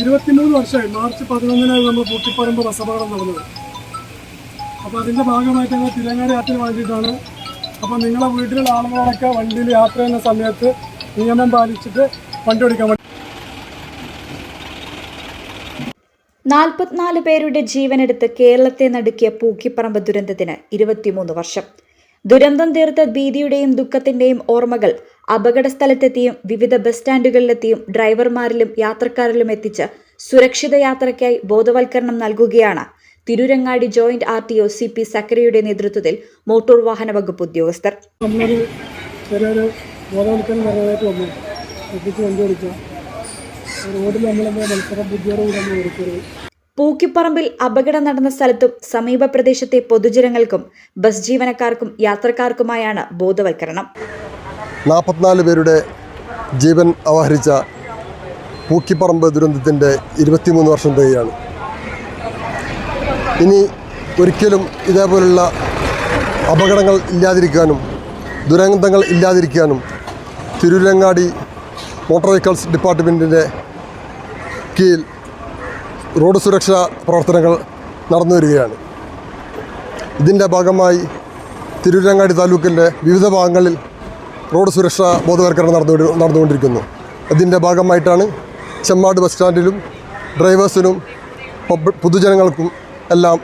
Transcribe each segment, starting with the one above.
ഇരുപത്തിമൂന്ന് വർഷമായി മാർച്ച് പതിനൊന്നിനാണ് നമ്മൾ പൂട്ടിപ്പറമ്പ് ബസ് നടന്നത്. അപ്പോൾ അതിന്റെ ഭാഗമായിട്ട് ഞങ്ങൾ തിരങ്ങാടി യാത്ര വേണ്ടിയിട്ടാണ് അപ്പോൾ നിങ്ങളെ വീട്ടിലുള്ള ആളുകളൊക്കെ വണ്ടിയിൽ യാത്ര ചെയ്യുന്ന സമയത്ത് നിയമം പാലിച്ചിട്ട് വണ്ടി ഓടിക്കാൻ വേണ്ടി നാൽപ്പത്തിനാല് പേരുടെ ജീവനെടുത്ത് കേരളത്തെ നടുക്കിയ പൂക്കിപ്പറമ്പ് ദുരന്തത്തിന് ഇരുപത്തിമൂന്ന് വർഷം. ദുരന്തം തീർത്ത ഭീതിയുടെയും ദുഃഖത്തിന്റെയും ഓർമ്മകൾ അപകട സ്ഥലത്തെത്തിയും വിവിധ ബസ് സ്റ്റാൻഡുകളിലെത്തിയും ഡ്രൈവർമാരിലും യാത്രക്കാരിലും എത്തിച്ച് സുരക്ഷിത യാത്രയ്ക്കായി ബോധവൽക്കരണം നൽകുകയാണ്. Tirurangadi joint R T O C P സക്കരയുടെ നേതൃത്വത്തിൽ മോട്ടോർ വാഹന വകുപ്പ് ഉദ്യോഗസ്ഥർ. പൂക്കിപ്പറമ്പിൽ അപകടം നടന്ന സ്ഥലത്തും സമീപ പ്രദേശത്തെ പൊതുജനങ്ങൾക്കും ബസ് ജീവനക്കാർക്കും യാത്രക്കാർക്കുമായാണ് ബോധവൽക്കരണം. നാൽപ്പത്തിനാല് പേരുടെ ജീവൻ അവഹരിച്ച പൂക്കിപ്പറമ്പ് ദുരന്തത്തിന്റെ ഇരുപത്തിമൂന്ന് വർഷം തികയാണ്. ഇനി ഒരിക്കലും ഇതേപോലുള്ള അപകടങ്ങൾ ഇല്ലാതിരിക്കാനും ദുരന്തങ്ങൾ ഇല്ലാതിരിക്കാനും തിരുരങ്ങാടി മോട്ടോർ വെഹിക്കിൾസ് ഡിപ്പാർട്ട്മെന്റിന്റെ കീഴിൽ റോഡ് സുരക്ഷാ പ്രവർത്തനങ്ങൾ നടന്നു വരികയാണ്. ഇതിന്റെ ഭാഗമായി തിരൂരങ്ങാടി താലൂക്കിന്റെ വിവിധ ഭാഗങ്ങളിൽ റോഡ് സുരക്ഷ ബോധവൽക്കരണം നടന്നു നടന്നുകൊണ്ടിരിക്കുന്നു. അതിന്റെ ഭാഗമായിട്ടാണ് ചെമ്മാട് ബസ് സ്റ്റാൻഡിലും ഡ്രൈവേഴ്സിനും പൊതുജനങ്ങൾക്കും എല്ലാം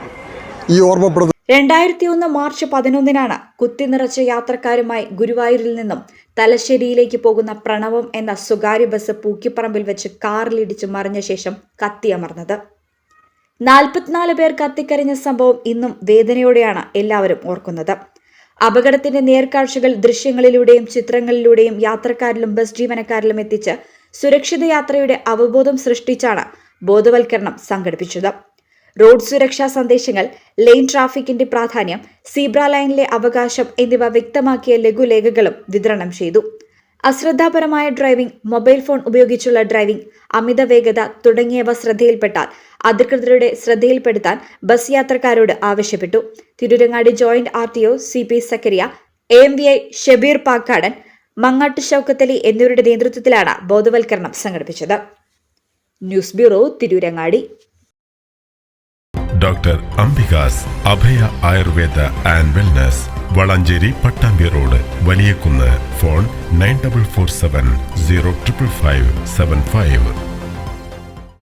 ഈ ഓർമ്മപ്പെടുത്തുന്നത് രണ്ടായിരത്തി ഒന്ന് മാർച്ച് പതിനൊന്നിനാണ് കുത്തി നിറച്ച യാത്രക്കാരുമായി ഗുരുവായൂരിൽ നിന്നും തലശ്ശേരിയിലേക്ക് പോകുന്ന പ്രണവം എന്ന സ്വകാര്യ ബസ് പൂക്കിപ്പറമ്പിൽ വെച്ച് കാറിലിടിച്ച് മറിഞ്ഞ ശേഷം കത്തിയമർന്നത്. നാൽപ്പത്തിനാല് പേർ കത്തിക്കരിഞ്ഞ സംഭവം ഇന്നും വേദനയോടെയാണ് എല്ലാവരും ഓർക്കുന്നത്. അപകടത്തിന്റെ നേർക്കാഴ്ചകൾ ദൃശ്യങ്ങളിലൂടെയും ചിത്രങ്ങളിലൂടെയും യാത്രക്കാരിലും ബസ് ജീവനക്കാരിലും എത്തിച്ച് സുരക്ഷിത യാത്രയുടെ അവബോധം സൃഷ്ടിച്ചാണ് ബോധവൽക്കരണം സംഘടിപ്പിച്ചത്. റോഡ് സുരക്ഷാ സന്ദേശങ്ങൾ ലെയിൻ ട്രാഫിക്കിന്റെ പ്രാധാന്യം സീബ്ര ലൈനിലെ അവകാശം എന്നിവ വ്യക്തമാക്കിയ ലഘുലേഖകളും വിതരണം ചെയ്തു. അശ്രദ്ധാപരമായ ഡ്രൈവിംഗ് മൊബൈൽ ഫോൺ ഉപയോഗിച്ചുള്ള ഡ്രൈവിംഗ് അമിത വേഗത തുടങ്ങിയവ ശ്രദ്ധയിൽപ്പെട്ടാൽ അധികൃതരുടെ ശ്രദ്ധയിൽപ്പെടുത്താൻ ബസ് യാത്രക്കാരോട് ആവശ്യപ്പെട്ടു. Tirurangadi joint R T O C P Zakariya A M V I Shabeer Pakkadan Mangattu Shoukathali എന്നിവരുടെ നേതൃത്വത്തിലാണ് ബോധവൽക്കരണം സംഘടിപ്പിച്ചത്. News bureau Tirurangadi. Doctor Ambika's Abhaya Ayurveda and wellness Valanchery Pattambi road Valiyakunnu phone nine double four seven zero triple five seven five.